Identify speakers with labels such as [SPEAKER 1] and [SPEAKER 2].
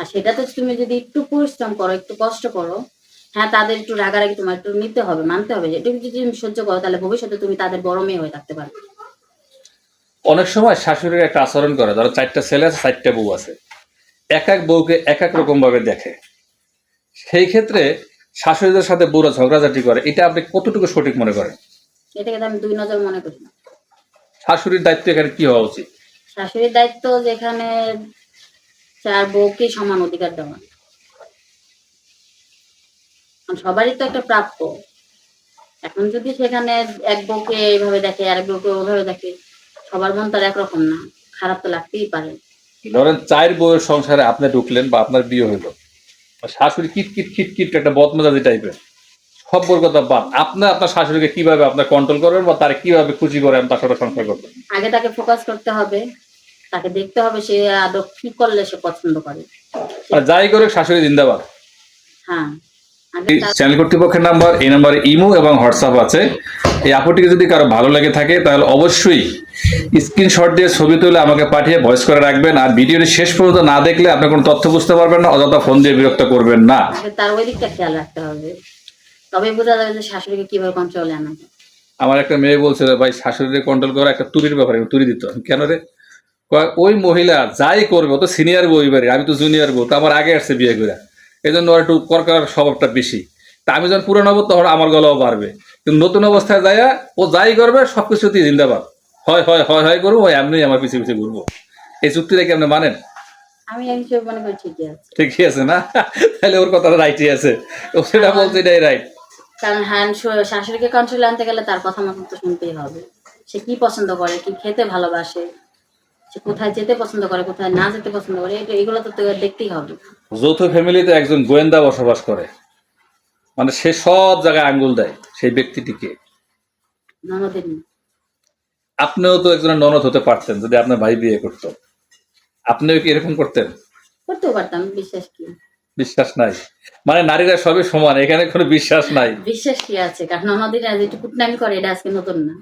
[SPEAKER 1] আর সেটা তো তুমি যদি একটু পরিশ্রম করো একটু কষ্ট করো হ্যাঁ তাদের একটু রাগারাগি তোমার একটু নিতে হবে মানতে হবে এটা যদি তুমি সহ্য করো তাহলে ভবিষ্যতে তুমি তাদের বড় মেয়ে হয়ে থাকতে পারবে।
[SPEAKER 2] অনেক সময় শাশুড়ির একটা আচরণ করে ধরো চারটা ছেলে আছে চারটা বউ আছে এক এক বউকে এক এক রকম ভাবে দেখে। সেই ক্ষেত্রে শাশুড়িদের সাথে বউরা ঝগড়াঝাটি করে এটা আপনি কতটুকু সঠিক মনে করেন?
[SPEAKER 1] এটাকে আমি দুই নজর মনে করি না।
[SPEAKER 2] শাশুড়ির দায়িত্ব এখানে কি হওয়া উচিত?
[SPEAKER 1] শাশুড়ির দায়িত্ব যেখানে চার বউকে সমান অধিকার দেওয়া। সবারই তো একটা প্রাপ্য। এখন যদি সেখানে এক বউকে এইভাবে দেখে আর এক বউকে ওইভাবে দেখে সবার মন তো আর একরকম না। খারাপ তো লাগতেই পারে।
[SPEAKER 2] ধরেন চার বউয়ের সংসারে আপনি ঢুকলেন বা আপনার বিয়ে হইল। শাশুড়ি কিট কিট কিট কিট একটা বদমেজাজি টাইপের। সব কথা বাদ। আপনি আপনার শাশুড়িকে কীভাবে আপনার কন্ট্রোল করবেন বা তার কীভাবে খুশি করে তার সাথে সংসার করবেন
[SPEAKER 1] আগে তাকে ফোকাস করতে হবে। তাকে দেখতে হবে সে আদৌ কি করলে সে পছন্দ করে।
[SPEAKER 2] আর যাই করে শাশুড়ি জিন্দাবাদ।
[SPEAKER 1] হ্যাঁ।
[SPEAKER 2] চ্যানেল কর্তৃপক্ষের নাম্বার এই নাম্বারে ইমো এবং হোয়াটসঅ্যাপ আছে। এই আপুটিকে যদি কারও ভালো লেগে থাকে তাহলে অবশ্যই স্ক্রিনশট দিয়ে ছবি তুলে আমাকে পাঠিয়ে ভয়েস করে রাখবেন। আর ভিডিওটি শেষ পর্যন্ত না দেখলে আপনি কোনো তথ্য বুঝতে পারবেন না অযথা ফোন দিয়ে বিরক্ত করবেন না।
[SPEAKER 1] তার ওই দিকটা খেয়াল রাখতে হবে। তবে বোঝা যাবে যে শাশুড়িকে কীভাবে কন্ট্রোলে আনা
[SPEAKER 2] আমার একটা মেয়ে বলছিল ভাই শাশুড়িকে কন্ট্রোল করা একটা তুরির ব্যাপারে তুরি দিত কেন রে? ওই মহিলা যাই করবে তো সিনিয়র বউ এবারে আমি তো জুনিয়র বউ তো আমার আগে আসছে বিয়ে করে এই জন্য ওর একটু করকার স্বভাবটা বেশি। তা আমি যখন পুরনো হব তখন আমার গলাও বাড়বে। কিন্তু নতুন অবস্থায় যাইয়া ও যাই করবে সব কিছুতেই জিন্দাবাদ। হয় হয় হয় হয় করব ওই এমনি আমার পিছিয়ে পিছিয়ে ঘুরবো। এই চুক্তিটা কি আপনি মানেন?
[SPEAKER 1] আমি হিসেবে মনে করি ঠিকই আছে।
[SPEAKER 2] ঠিকই আছে না? তাহলে ওর কথাটা রাইটই আছে। ও সেটা বলছে এটাই রাইট
[SPEAKER 1] কারণ হ্যাঁ শাশুড়িকে কন্ট্রোলে আনতে গেলে তার কথা মতো তো শুনতেই হবে। সে কি পছন্দ করে কি খেতে ভালোবাসে সে কোথায় যেতে পছন্দ করে কোথায় না যেতে পছন্দ করে এগুলো তো দেখতেই হবে।
[SPEAKER 2] যৌথ ফ্যামিলিতে একজন গোয়েন্দা বসবাস করে। মানে সে সব জায়গায় আঙ্গুল দেয় সেই ব্যক্তিটিকে। আপনিও তো একজনের ননদ হতে পারতেন যদি আপনার ভাই বিয়ে করতো। আপনিও কি এরকম করতেন?
[SPEAKER 1] করতেও পারতাম বিশ্বাস কি?
[SPEAKER 2] বিশ্বাস নাই। মানে নারীরা সবই সমান এখানে কোনো বিশ্বাস নাই।
[SPEAKER 1] বিশ্বাস কি আছে? কারণ যেটুকু কুটনামি করে এটা আজকে নতুন না।